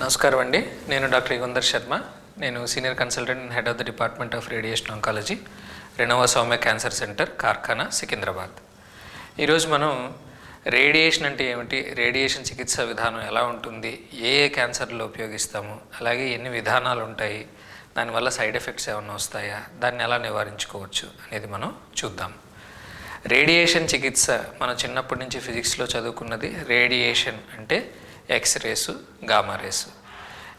నమస్కారం అండి. నేను డాక్టర్ యుగంధర్ శర్మ. నేను senior consultant and head of the department of radiation oncology Renova Soumya cancer centre Karkhana Secunderabad. ఈరోజు మనం రేడియేషన్ అంటే ఏమిటి? రేడియేషన్ చికిత్స విధానం ఎలా ఉంటుంది? ఏ ఏ క్యాన్సర్లో ఉపయోగిస్తాము? అలాగే ఎన్ని విధానాలు ఉంటాయి? దానివల్ల సైడ్ ఎఫెక్ట్స్ ఏమైనా వస్తాయా? దాన్ని ఎలా నివారించుకోవచ్చు అనేది మనం చూద్దాం. రేడియేషన్ చికిత్స మనం చిన్నప్పటి నుంచి ఫిజిక్స్లో చదువుకున్నది రేడియేషన్ అంటే ఎక్స్రేసు గామా రేసు.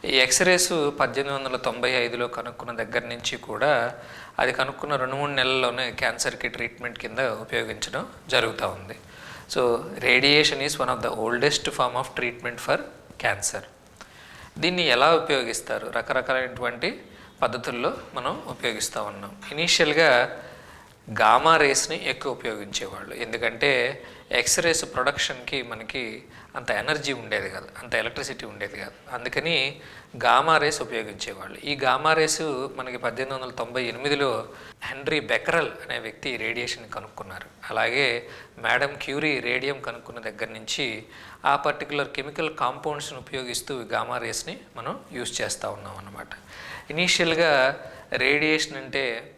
ఈ ఎక్స్రేసు పద్దెనిమిది వందల తొంభై ఐదులో కనుక్కున్న దగ్గర నుంచి కూడా అది కనుక్కున్న రెండు మూడు నెలల్లోనే క్యాన్సర్కి ట్రీట్మెంట్ కింద ఉపయోగించడం జరుగుతూ ఉంది. So radiation is one of the oldest form of treatment for cancer. దీన్ని ఎలా ఉపయోగిస్తారు? రకరకాలైనటువంటి పద్ధతుల్లో మనం ఉపయోగిస్తూ ఉన్నాం. ఇనీషియల్గా గామా రేస్ని ఎక్కువ ఉపయోగించేవాళ్ళు. ఎందుకంటే ఎక్స్రేస్ ప్రొడక్షన్కి మనకి అంత ఎనర్జీ ఉండేది కాదు అంత ఎలక్ట్రిసిటీ ఉండేది కాదు. అందుకని గామా రేస్ ఉపయోగించేవాళ్ళు. ఈ గామా రేసు మనకి పద్దెనిమిది వందల తొంభై ఎనిమిదిలో హెన్రీ బెకరల్ అనే వ్యక్తి రేడియేషన్ కనుక్కున్నారు. అలాగే మేడం క్యూరీ రేడియం కనుక్కున్న దగ్గర నుంచి ఆ పర్టికులర్ కెమికల్ కాంపౌండ్స్ని ఉపయోగిస్తూ ఈ గామా రేస్ని మనం యూస్ చేస్తూ ఉన్నాం అన్నమాట ఇనీషియల్గా రేడియేషన్ అంటే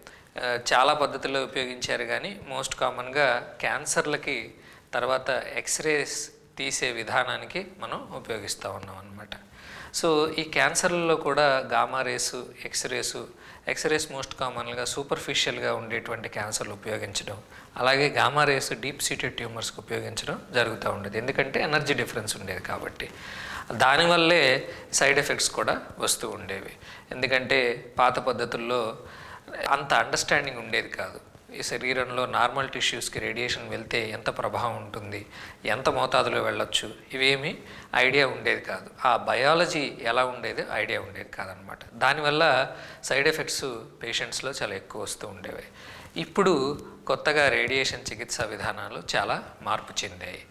చాలా పద్ధతుల్లో ఉపయోగించారు కానీ మోస్ట్ కామన్గా క్యాన్సర్లకి తర్వాత ఎక్స్రేస్ తీసే విధానానికి మనం ఉపయోగిస్తూ ఉన్నాం అన్నమాట. సో ఈ క్యాన్సర్లలో కూడా gamma rays X rays X rays most కామన్గా సూపర్ఫిషియల్గా ఉండేటువంటి క్యాన్సర్లు ఉపయోగించడం అలాగే గామా రేసు డీప్ సీటెడ్ ట్యూమర్స్కి ఉపయోగించడం జరుగుతూ ఉండేది. ఎందుకంటే ఎనర్జీ డిఫరెన్స్ ఉండేది కాబట్టి. దానివల్లే సైడ్ ఎఫెక్ట్స్ కూడా వస్తూ ఉండేవి. ఎందుకంటే పాత పద్ధతుల్లో అంత అండర్స్టాండింగ్ ఉండేది కాదు. ఈ శరీరంలో నార్మల్ టిష్యూస్కి రేడియేషన్ వెళ్తే ఎంత ప్రభావం ఉంటుంది ఎంత మోతాదులో వెళ్ళొచ్చు ఇవేమీ ఐడియా ఉండేది కాదు. ఆ బయాలజీ ఎలా ఉండేది ఐడియా ఉండేది కాదనమాట. దానివల్ల సైడ్ ఎఫెక్ట్స్ పేషెంట్స్లో చాలా ఎక్కువ వస్తూ ఉండేవి. ఇప్పుడు కొత్తగా రేడియేషన్ చికిత్సా విధానాలు చాలా మార్పు చెందాయి.